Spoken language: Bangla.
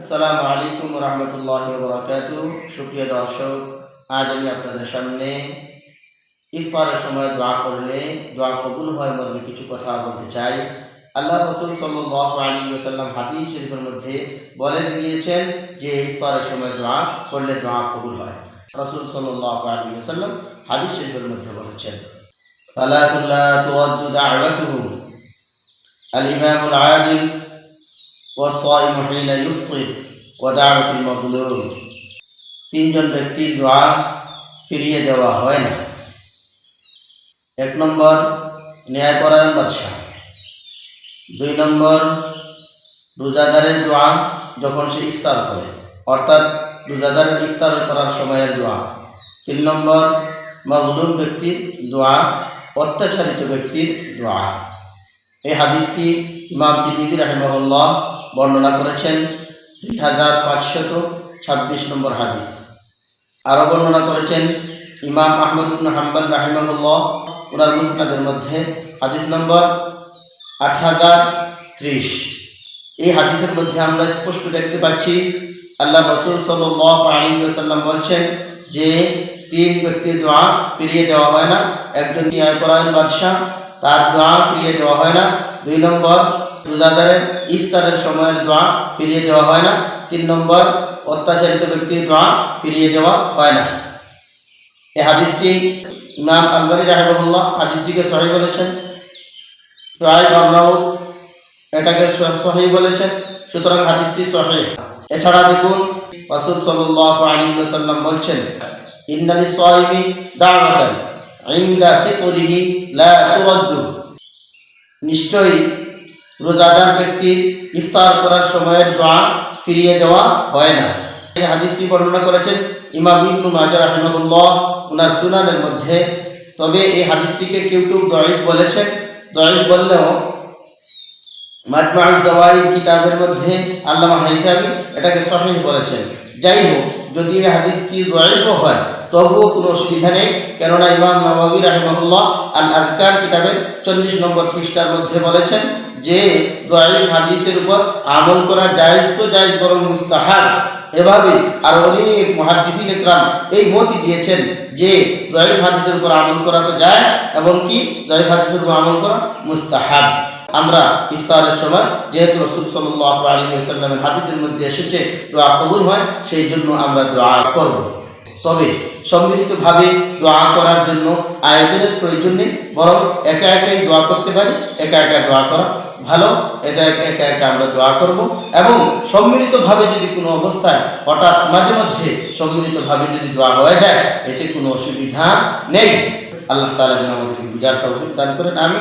আসসালামু আলাইকুম রহমতুল্লাহ বরাকাত সুপ্রিয় দর্শক, আজ আমি আপনাদের সামনে ইফতারের সময় দোয়া করলে, দোয়া কবুল হয় মর্মে কিছু কথা বলতে চাই। আল্লাহ রসুল সাল্লাহ আলী সাল্লাম হাদিস শরীফের মধ্যে বলে দিয়েছেন যে, ইফতারের সময় দোয়া করলে দোয়া কবুল হয়। রসুল সাল্লাহ আলী সাল্লাম হাদিস শরীফের মধ্যে বলেছেন আল্লাহ তুয়াদ্দু দাওয়াতুহু। আল ইমামুল আদিল ওয়াসাইম হিনা ইফতি ওয়া দাওয়াতুল মাগলুম তিনজন ব্যক্তির দোয়া ফিরিয়ে দেওয়া হয় না। এক নম্বর, ন্যায়পরায়ণ বাদশাহ। দুই নম্বর, রোজাদারের দোয়া যখন সে ইফতার করে, অর্থাৎ রোজাদারের ইফতার করার সময়ের দোয়া। তিন নম্বর, মজলুম ব্যক্তির দোয়া, অত্যাচারিত ব্যক্তির দোয়া। এই হাদিসটি ইমাম তিরমিদি রাহিমাহুল্লাহ বর্ণনা করেছেন দুই হাজার পাঁচশত ছাব্বিশ নম্বর হাদিস। আরও বর্ণনা করেছেন ইমাম আহমদ ইবনে হাম্বাল ওনার মুসনাদের মধ্যে হাদিস নম্বর আট হাজার ত্রিশ। এই হাদিসের মধ্যে আমরা স্পষ্ট দেখতে পাচ্ছি, আল্লাহ রসুল সাল্লাহ আলী সাল্লাম বলছেন যে তিন ব্যক্তির দোয়া ফিরিয়ে দেওয়া হয় না, একজন ন্যায়পরায়ণ বাদশাহ, তার দোয়া ফিরিয়ে দেওয়া হয় না। দুই নম্বর রোজাদারের ইফতারের সময়ের দোয়া ফিরিয়ে দেওয়া হয় না। তিন নম্বর, অত্যাচারিত ব্যক্তির দোয়া ফিরিয়ে দেওয়া হয় না। এই হাদিসটি ইমাম আলবানি রাহেবুল্লাহ হাদিসটিকে সহি বলেছেন। সোহাইব আবনাউদ এটাকে সহি বলেছেন, সুতরাং হাদিসটি সহি। এছাড়া দেখুন, রাসূল সাল্লাল্লাহু বলছেন, ইন্নালি সাইমি দাওয়াতান লা নিশ্চয়ই রোজাদার ব্যক্তির ইফতার করার সময়ের দোয়া ফিরিয়ে দেওয়া হয় না। এই হাদিসটি বর্ণনা করেছেন ইমাম ইবনু মাজাহ রাহিমাহুল্লাহ ওনার সুনানের মধ্যে। তবে এই হাদিসটিকে কেউ কেউ দয়িফ বলেছেন। দয়িফ বললেও মাজমাউল জাওয়াইদ কিতাবের মধ্যে আল্লামা হাইতামি এটাকে সহিহ বলেছেন। যাই হোক যদি এই হাদিসটি দয়িফ হয়, তবুও কোনো অসুবিধা নেই। কেননা ইমাম নবাবী রাহিমাহুল্লাহ আল আজকার কিতাবের চল্লিশ নম্বর পৃষ্ঠার মধ্যে বলেছেন যে দয়াল হাদিসের উপর আমল করা জায়েজ তো জায়েজ, বরং মুস্তাহাব। এভাবে আর অনেক মহাদিসিন ইকরাম এই মতই দিয়েছেন যে দয়াল হাদিসের উপর আমল করা তো যায় এমনকি দয়াল হাদিসের উপর আমল করা মুস্তাহাব। আমরা ইফতারের সময় যেহেতু রসুল সাল্লাহ আলী সাল্লামের হাদিসের মধ্যে এসেছে, দোয়া কবুল হয়, সেই জন্য আমরা দোয়া করব। তবে সম্মিলিতভাবে দোয়া করার জন্য আয়োজনের প্রয়োজন নেই, বরং একা একাই দোয়া করতে পারি, একা একা দোয়া করা ভালো, এটা একটা একা একা আমরা দোয়া করব। এবং সম্মিলিতভাবে যদি কোনো অবস্থায় হঠাৎ মাঝে মধ্যে সম্মিলিতভাবে যদি দোয়া হয়ে যায়, এতে কোনো অসুবিধা নেই। আল্লাহ তালা যেন আমাদেরকে বুঝার করেন আমি